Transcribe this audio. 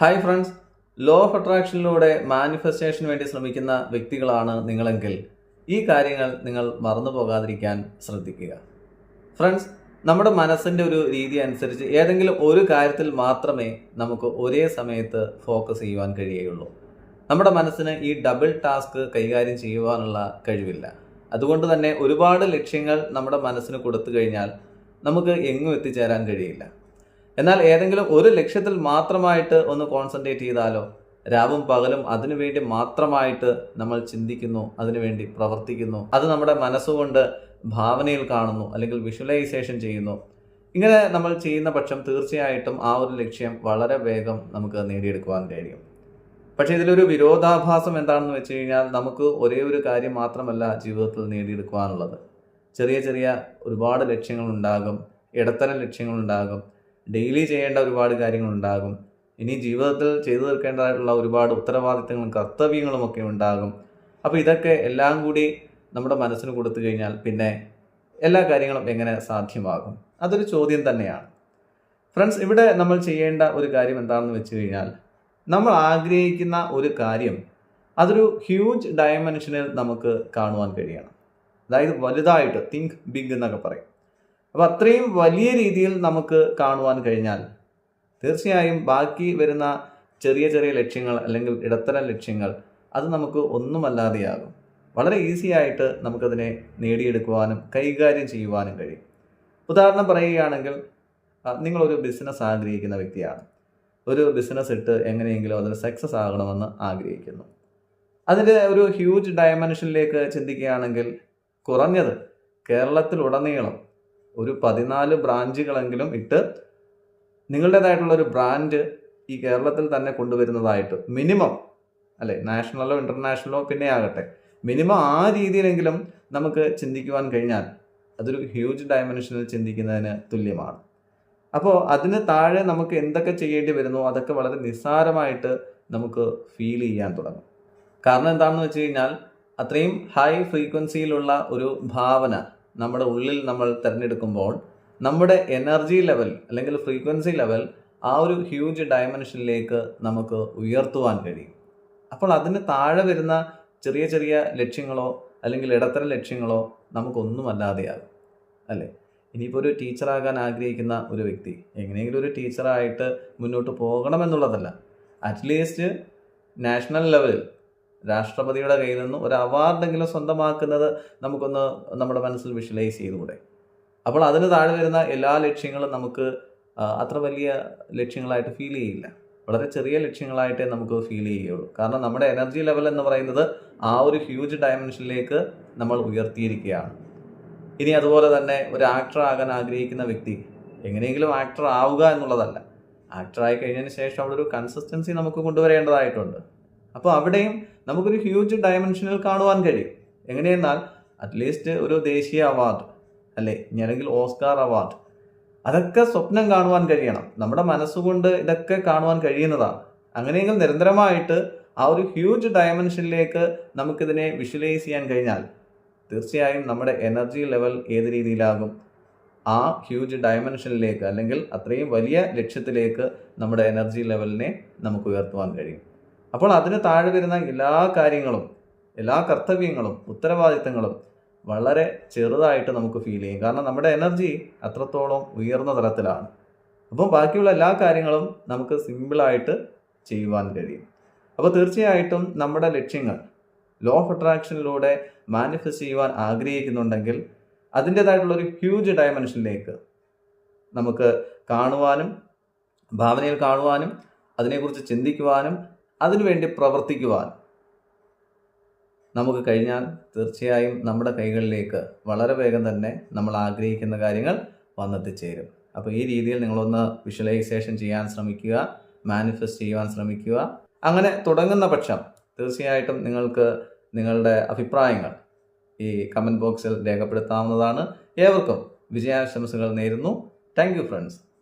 Hi friends law of അട്രാക്ഷനിലൂടെ മാനിഫെസ്റ്റേഷന് വേണ്ടി ശ്രമിക്കുന്ന വ്യക്തികളാണ് നിങ്ങളെങ്കിൽ ഈ കാര്യങ്ങൾ നിങ്ങൾ മറന്നു പോകാതിരിക്കാൻ ശ്രദ്ധിക്കുക. ഫ്രണ്ട്സ് നമ്മുടെ മനസ്സിന്റെ ഒരു രീതി അനുസരിച്ച് ഏതെങ്കിലും ഒരു കാര്യത്തിൽ മാത്രമേ നമുക്ക് ഒരേ സമയത്ത് ഫോക്കസ് ചെയ്യുവാൻ കഴിയുകയുള്ളൂ. നമ്മുടെ മനസ്സിന് ഈ ഡബിൾ ടാസ്ക് കൈകാര്യം ചെയ്യുവാനുള്ള കഴിവില്ല. അതുകൊണ്ട് തന്നെ ഒരുപാട് ലക്ഷ്യങ്ങൾ നമ്മുടെ മനസ്സിന് കൊടുത്തു കഴിഞ്ഞാൽ നമുക്ക് എങ്ങും എത്തിച്ചേരാൻ കഴിയില്ല. എന്നാൽ ഏതെങ്കിലും ഒരു ലക്ഷ്യത്തിൽ മാത്രമായിട്ട് ഒന്ന് കോൺസെൻട്രേറ്റ് ചെയ്താലോ? രാവും പകലും അതിനുവേണ്ടി മാത്രമായിട്ട് നമ്മൾ ചിന്തിക്കുന്നു അതിനുവേണ്ടി പ്രവർത്തിക്കുന്നു. അത് നമ്മുടെ മനസ്സുകൊണ്ട് ഭാവനയിൽ കാണുന്നു അല്ലെങ്കിൽ വിഷ്വലൈസേഷൻ ചെയ്യുന്നു. ഇങ്ങനെ നമ്മൾ ചെയ്യുന്ന പക്ഷം തീർച്ചയായിട്ടും ആ ഒരു ലക്ഷ്യം വളരെ വേഗം നമുക്ക് നേടിയെടുക്കുവാൻ കഴിയും. പക്ഷേ ഇതിലൊരു വിരോധാഭാസം എന്താണെന്ന് വെച്ച് കഴിഞ്ഞാൽ നമുക്ക് ഒരേ ഒരു കാര്യം മാത്രമല്ല ജീവിതത്തിൽ നേടിയെടുക്കുവാനുള്ളത്. ചെറിയ ചെറിയ ഒരുപാട് ലക്ഷ്യങ്ങളുണ്ടാകും ഇടത്തരം ലക്ഷ്യങ്ങളുണ്ടാകും. ഡെയിലി ചെയ്യേണ്ട ഒരുപാട് കാര്യങ്ങളുണ്ടാകും. ഇനി ജീവിതത്തിൽ ചെയ്തു തീർക്കേണ്ടതായിട്ടുള്ള ഒരുപാട് ഉത്തരവാദിത്തങ്ങളും കർത്തവ്യങ്ങളും ഒക്കെ ഉണ്ടാകും. അപ്പോൾ ഇതൊക്കെ എല്ലാം കൂടി നമ്മുടെ മനസ്സിന് കൊടുത്തു കഴിഞ്ഞാൽ പിന്നെ എല്ലാ കാര്യങ്ങളും എങ്ങനെ സാധ്യമാകും? അതൊരു ചോദ്യം തന്നെയാണ്. ഫ്രണ്ട്സ് ഇവിടെ നമ്മൾ ചെയ്യേണ്ട ഒരു കാര്യം എന്താണെന്ന് വെച്ച് കഴിഞ്ഞാൽ നമ്മൾ ആഗ്രഹിക്കുന്ന ഒരു കാര്യം അതൊരു ഹ്യൂജ് ഡയമെൻഷനിൽ നമുക്ക് കാണുവാൻ കഴിയണം. അതായത് വലുതായിട്ട് തിങ്ക് ബിഗ് എന്നൊക്കെ പറയും. അപ്പോൾ അത്രയും വലിയ രീതിയിൽ നമുക്ക് കാണുവാൻ കഴിഞ്ഞാൽ തീർച്ചയായും ബാക്കി വരുന്ന ചെറിയ ചെറിയ ലക്ഷ്യങ്ങൾ അല്ലെങ്കിൽ ഇടത്തരം ലക്ഷ്യങ്ങൾ അത് നമുക്ക് ഒന്നുമല്ലാതെയാകും. വളരെ ഈസി ആയിട്ട് നമുക്കതിനെ നേടിയെടുക്കുവാനും കൈകാര്യം ചെയ്യുവാനും കഴിയും. ഉദാഹരണം പറയുകയാണെങ്കിൽ നിങ്ങളൊരു ബിസിനസ് ആഗ്രഹിക്കുന്ന വ്യക്തിയാണ്. ഒരു ബിസിനസ് ഇട്ട് എങ്ങനെയെങ്കിലും അതിന് സക്സസ് ആകണമെന്ന് ആഗ്രഹിക്കുന്നു. അതിന്റെ ഒരു ഹ്യൂജ് ഡയമെൻഷനിലേക്ക് ചിന്തിക്കുകയാണെങ്കിൽ കുറഞ്ഞത് കേരളത്തിലുടനീളം ഒരു പതിനാല് ബ്രാഞ്ചുകളെങ്കിലും ഇട്ട് നിങ്ങളുടേതായിട്ടുള്ള ഒരു ബ്രാൻഡ് ഈ കേരളത്തിൽ തന്നെ കൊണ്ടുവരുന്നതായിട്ട് മിനിമം അല്ലെ നാഷണലോ ഇന്റർനാഷണലോ പിന്നെ ആകട്ടെ. മിനിമം ആ രീതിയിലെങ്കിലും നമുക്ക് ചിന്തിക്കുവാൻ കഴിഞ്ഞാൽ അതൊരു ഹ്യൂജ് ഡയമെൻഷനിൽ ചിന്തിക്കുന്നതിന് തുല്യമാണ്. അപ്പോൾ അതിന് താഴെ നമുക്ക് എന്തൊക്കെ ചെയ്യേണ്ടി വരുന്നു അതൊക്കെ വളരെ നിസ്സാരമായിട്ട് നമുക്ക് ഫീൽ ചെയ്യാൻ തുടങ്ങും. കാരണം എന്താണെന്ന് വെച്ച് കഴിഞ്ഞാൽ അത്രയും ഹൈ ഫ്രീക്വൻസിയിലുള്ള ഒരു ഭാവന നമ്മുടെ ഉള്ളിൽ നമ്മൾ തിരഞ്ഞെടുക്കുമ്പോൾ നമ്മുടെ എനർജി ലെവൽ അല്ലെങ്കിൽ ഫ്രീക്വൻസി ലെവൽ ആ ഒരു ഹ്യൂജ് ഡയമെൻഷനിലേക്ക് നമുക്ക് ഉയർത്തുവാൻ കഴിയും. അപ്പോൾ അതിന് താഴെ വരുന്ന ചെറിയ ചെറിയ ലക്ഷ്യങ്ങളോ അല്ലെങ്കിൽ ഇടത്തരം ലക്ഷ്യങ്ങളോ നമുക്കൊന്നുമല്ലാതെയാകും അല്ലേ? ഇനിയിപ്പോൾ ഒരു ടീച്ചറാകാൻ ആഗ്രഹിക്കുന്ന ഒരു വ്യക്തി എങ്ങനെയെങ്കിലും ഒരു ടീച്ചറായിട്ട് മുന്നോട്ട് പോകണമെന്നുള്ളതല്ല. അറ്റ്ലീസ്റ്റ് നാഷണൽ ലെവലിൽ രാഷ്ട്രപതിയുടെ കയ്യിൽ നിന്നും ഒരു അവാർഡെങ്കിലും സ്വന്തമാക്കുന്നത് നമുക്കൊന്ന് നമ്മുടെ മനസ്സിൽ വിഷ്വലൈസ് ചെയ്തുകൂടെ? അപ്പോൾ അതിന് താഴെ വരുന്ന എല്ലാ ലക്ഷ്യങ്ങളും നമുക്ക് അത്ര വലിയ ലക്ഷ്യങ്ങളായിട്ട് ഫീൽ ചെയ്യില്ല. വളരെ ചെറിയ ലക്ഷ്യങ്ങളായിട്ടേ നമുക്ക് ഫീൽ ചെയ്യുള്ളൂ കാരണം നമ്മുടെ എനർജി ലെവൽ എന്ന് പറയുന്നത് ആ ഒരു ഹ്യൂജ് ഡയമെൻഷനിലേക്ക് നമ്മൾ ഉയർത്തിയിരിക്കുകയാണ്. ഇനി അതുപോലെ തന്നെ ഒരു ആക്ടർ ആകാൻ ആഗ്രഹിക്കുന്ന വ്യക്തി എങ്ങനെയെങ്കിലും ആക്ടർ ആവുക എന്നുള്ളതല്ല. ആക്ടറായി കഴിഞ്ഞതിന് ശേഷം അവിടെ ഒരു കൺസിസ്റ്റൻസി നമുക്ക് കൊണ്ടുവരേണ്ടതായിട്ടുണ്ട്. അപ്പോൾ അവിടെയും നമുക്കൊരു ഹ്യൂജ് ഡയമെൻഷനിൽ കാണുവാൻ കഴിയും. എങ്ങനെയെന്നാൽ അറ്റ്ലീസ്റ്റ് ഒരു ദേശീയ അവാർഡ് അല്ലേ? അല്ലെങ്കിൽ ഓസ്കാർ അവാർഡ് അതൊക്കെ സ്വപ്നം കാണുവാൻ കഴിയണം. നമ്മുടെ മനസ്സുകൊണ്ട് ഇതൊക്കെ കാണുവാൻ കഴിയുന്നതാണ്. അങ്ങനെയെങ്കിൽ നിരന്തരമായിട്ട് ആ ഒരു ഹ്യൂജ് ഡയമെൻഷനിലേക്ക് നമുക്കിതിനെ വിഷ്വലൈസ് ചെയ്യാൻ കഴിഞ്ഞാൽ തീർച്ചയായും നമ്മുടെ എനർജി ലെവൽ ഏത് രീതിയിലാകും? ആ ഹ്യൂജ് ഡയമെൻഷനിലേക്ക് അല്ലെങ്കിൽ അത്രയും വലിയ ലക്ഷ്യത്തിലേക്ക് നമ്മുടെ എനർജി ലെവലിനെ നമുക്ക് ഉയർത്തുവാൻ കഴിയും. അപ്പോൾ അതിന് താഴെ വരുന്ന എല്ലാ കാര്യങ്ങളും എല്ലാ കർത്തവ്യങ്ങളും ഉത്തരവാദിത്തങ്ങളും വളരെ ചെറുതായിട്ട് നമുക്ക് ഫീൽ ചെയ്യും. കാരണം നമ്മുടെ എനർജി അത്രത്തോളം ഉയർന്ന തരത്തിലാണ് അപ്പോൾ ബാക്കിയുള്ള എല്ലാ കാര്യങ്ങളും നമുക്ക് സിമ്പിളായിട്ട് ചെയ്യുവാൻ കഴിയും. അപ്പോൾ തീർച്ചയായിട്ടും നമ്മുടെ ലക്ഷ്യങ്ങൾ ലോ ഓഫ് അട്രാക്ഷനിലൂടെ മാനിഫെസ്റ്റ് ചെയ്യുവാൻ ആഗ്രഹിക്കുന്നുണ്ടെങ്കിൽ അതിന്റെതായിട്ടുള്ളൊരു ഹ്യൂജ് ഡയമെൻഷനിലേക്ക് നമുക്ക് കാണുവാനും ഭാവനയിൽ കാണുവാനും അതിനെക്കുറിച്ച് ചിന്തിക്കുവാനും അതിനുവേണ്ടി പ്രവർത്തിക്കുവാൻ നമുക്ക് കഴിഞ്ഞാൽ തീർച്ചയായും നമ്മുടെ കൈകളിലേക്ക് വളരെ വേഗം തന്നെ നമ്മൾ ആഗ്രഹിക്കുന്ന കാര്യങ്ങൾ വന്നെത്തിച്ചേരും. അപ്പോൾ ഈ രീതിയിൽ നിങ്ങളൊന്ന് വിഷ്വലൈസേഷൻ ചെയ്യാൻ ശ്രമിക്കുക മാനിഫെസ്റ്റ് ചെയ്യുവാൻ ശ്രമിക്കുക. അങ്ങനെ തുടങ്ങുന്ന പക്ഷം തീർച്ചയായിട്ടും നിങ്ങൾക്ക് നിങ്ങളുടെ അഭിപ്രായങ്ങൾ ഈ കമന്റ് ബോക്സിൽ രേഖപ്പെടുത്താവുന്നതാണ്. ഏവർക്കും വിജയാശംസകൾ നേരുന്നു. Thank friends.